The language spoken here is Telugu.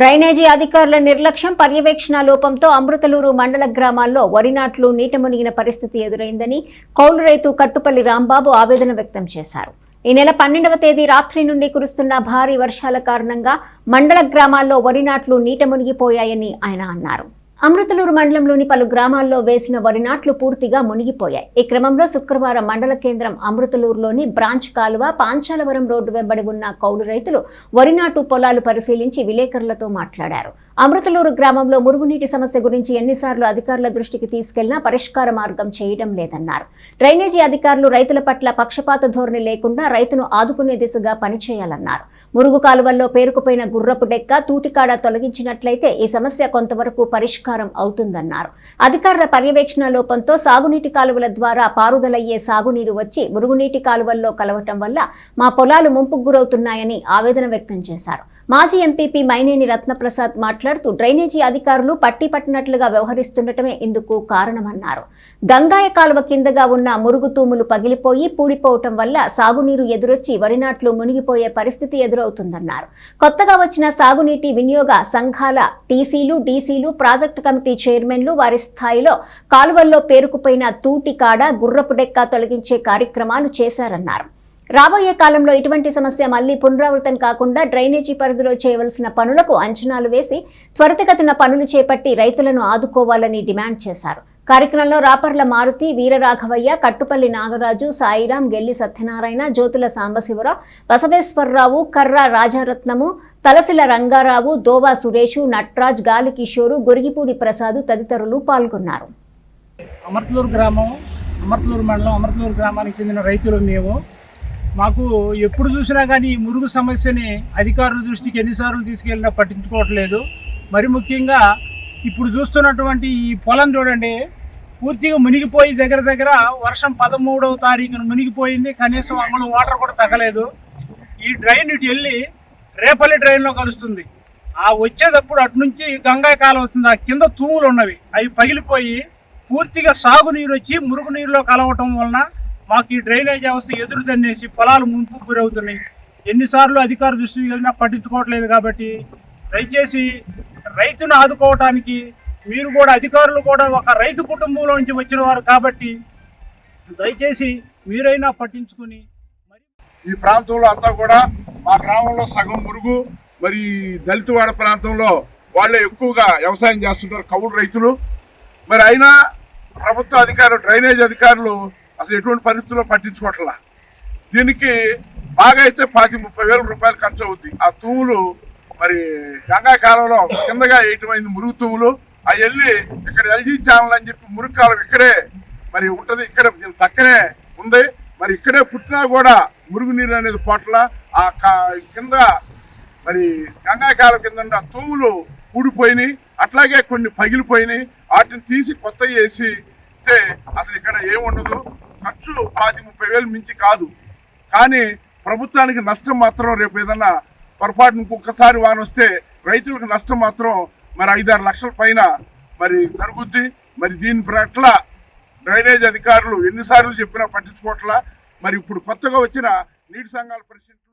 డ్రైనేజీ అధికారుల నిర్లక్ష్యం పర్యవేక్షణ లోపంతో అమృతలూరు మండల గ్రామాల్లో వరి నాట్లు నీట మునిగిన పరిస్థితి ఎదురైందని కౌలు రైతు కట్టుపల్లి రాంబాబు ఆవేదన వ్యక్తం చేశారు. ఈ నెల పన్నెండవ తేదీ రాత్రి నుండి కురుస్తున్న భారీ వర్షాల కారణంగా మండల గ్రామాల్లో వరి నాట్లు నీట మునిగిపోయాయని ఆయన అన్నారు. అమృతలూరు మండలంలోని పలు గ్రామాల్లో వేసిన వరి నాట్లు పూర్తిగా మునిగిపోయాయి. ఈ క్రమంలో శుక్రవారం మండల కేంద్రం అమృతలూరులోని బ్రాంచ్ కాలువ పాంచాలవరం రోడ్డు వెంబడి ఉన్న కౌలు రైతులు వరి నాటు పొలాలు పరిశీలించి విలేకరులతో మాట్లాడారు. అమృతలూరు గ్రామంలో మురుగునీటి సమస్య గురించి ఎన్నిసార్లు అధికారుల దృష్టికి తీసుకెళ్ళినా పరిష్కార మార్గం చేయడం లేదన్నారు. డ్రైనేజీ అధికారులు రైతుల పట్ల పక్షపాత ధోరణి లేకుండా రైతును ఆదుకునే దిశగా పనిచేయాలన్నారు. మురుగు కాలువల్లో పేరుకుపోయిన గుర్రపు డెక్క తూటికాడ తొలగించినట్లయితే ఈ సమస్య కొంతవరకు పరిష్కారం అవుతుందన్నారు. అధికారుల పర్యవేక్షణ లోపంతో సాగునీటి కాలువల ద్వారా పారుదలయ్యే సాగునీరు వచ్చి మురుగునీటి కాలువల్లో కలవటం వల్ల మా పొలాలు ముంపుకు గురవుతున్నాయని ఆవేదన వ్యక్తం చేశారు. మాజీ ఎంపీపీ మైనేని రత్నప్రసాద్ మాట్లాడుతూ డ్రైనేజీ అధికారులు పట్టి పట్టినట్లుగా వ్యవహరిస్తుండటమే ఇందుకు కారణమన్నారు. గంగాయ కాలువ కిందగా ఉన్న మురుగు తూములు పగిలిపోయి పూడిపోవటం వల్ల సాగునీరు ఎదురొచ్చి వరినాట్లు మునిగిపోయే పరిస్థితి ఎదురవుతుందన్నారు. కొత్తగా వచ్చిన సాగునీటి వినియోగ సంఘాల టీసీలు డీసీలు ప్రాజెక్టు కమిటీ చైర్మన్లు వారి స్థాయిలో కాలువల్లో పేరుకుపోయిన తూటి కాడ గుర్రపు డెక్క తొలగించే కార్యక్రమాలు చేశారన్నారు. రాబోయే కాలంలో ఇటువంటి సమస్య మళ్ళీ పునరావృతం కాకుండా డ్రైనేజీ పరిధిలో చేయవలసిన పనులకు అంచనాలు వేసి త్వరితగతిన పనులు చేపట్టి రైతులను ఆదుకోవాలని డిమాండ్ చేశారు. కార్యక్రమంలో రాపర్ల మారుతి వీరరాఘవయ్య కట్టుపల్లి నాగరాజు సాయిరాం గెల్లి సత్యనారాయణ జ్యోతుల సాంబశివరావు బసవేశ్వరరావు కర్ర రాజారత్నము తలసిల రంగారావు దోవా సురేషు నట్రాజ్ గాలి కిషోరు గొరిగిపూడి ప్రసాద్ తదితరులు పాల్గొన్నారు. అమర్తలూరు గ్రామం అమర్తలూరు మండలం అమర్తలూరు గ్రామానికి చెందిన రైతులు మేము. మాకు ఎప్పుడు చూసినా కానీ ఈ మురుగు సమస్యని అధికారుల దృష్టికి ఎన్నిసార్లు తీసుకెళ్ళినా పట్టించుకోవట్లేదు. మరి ముఖ్యంగా ఇప్పుడు చూస్తున్నటువంటి ఈ పొలం చూడండి పూర్తిగా మునిగిపోయి దగ్గర దగ్గర వర్షం పదమూడవ తారీఖున మునిగిపోయింది కనీసం అమలు వాటర్ కూడా తగ్గలేదు. ఈ డ్రైన్ ఇటు వెళ్ళి రేపల్లి డ్రైన్లో కలుస్తుంది. ఆ వచ్చేటప్పుడు అటు నుంచి గంగా కాలం వస్తుంది ఆ కింద తూములు ఉన్నవి. అవి పగిలిపోయి పూర్తిగా సాగునీరు వచ్చి మురుగునీరులో కలవటం వలన మాకు ఈ డ్రైనేజ్ వ్యవస్థ ఎదురు తన్నేసి పొలాలు ముంపు గురవుతున్నాయి. ఎన్నిసార్లు అధికార దృష్టికి వెళ్ళినా పట్టించుకోవట్లేదు కాబట్టి దయచేసి రైతును ఆదుకోవటానికి మీరు కూడా అధికారులు కూడా ఒక రైతు కుటుంబంలో నుంచి వచ్చిన వారు కాబట్టి దయచేసి మీరైనా పట్టించుకుని మరి ఈ ప్రాంతంలో అంతా కూడా మా గ్రామంలో సగం మురుగు మరి దళితవాడ ప్రాంతంలో వాళ్ళే ఎక్కువగా వ్యవసాయం చేస్తుంటారు కౌలు రైతులు. మరి అయినా ప్రభుత్వ అధికారులు డ్రైనేజ్ అధికారులు అసలు ఎటువంటి పరిస్థితుల్లో పట్టించుకోవట్లా? దీనికి బాగా అయితే పాతి ముప్పై వేల రూపాయలు ఖర్చు అవుద్ది. ఆ తూములు మరి గంగా కాలంలో కిందగా వేయటమైంది మురుగు తూములు అవి వెళ్ళి ఇక్కడ ఎల్జీ ఛానల్ అని చెప్పి మురుగు కాలం ఇక్కడే మరి ఉంటుంది. ఇక్కడ పక్కనే ఉంది. మరి ఇక్కడే పుట్టినా కూడా మురుగునీరు అనేది పోట్ల. ఆ కా- కింద మరి గంగాకాలం కింద ఆ తూములు ఊడిపోయినాయి. అట్లాగే కొన్ని పగిలిపోయినాయి. వాటిని తీసి కొత్త చేసి అసలు ఇక్కడ ఏముండదు. ఖర్చు పాతి ముప్పై వేలు మించి కాదు. కానీ ప్రభుత్వానికి నష్టం మాత్రం రేపు ఏదన్నా పొరపాటును ఇంకొకసారి వాన వస్తే రైతులకు నష్టం మాత్రం మరి ఐదారు లక్షల పైన మరి జరుగుద్ది. మరి దీని పట్ల డ్రైనేజ్ అధికారులు ఎన్నిసార్లు చెప్పినా పట్టించుకోవట్లా. మరి ఇప్పుడు కొత్తగా వచ్చిన నీటి సంఘాల పరిస్థితులు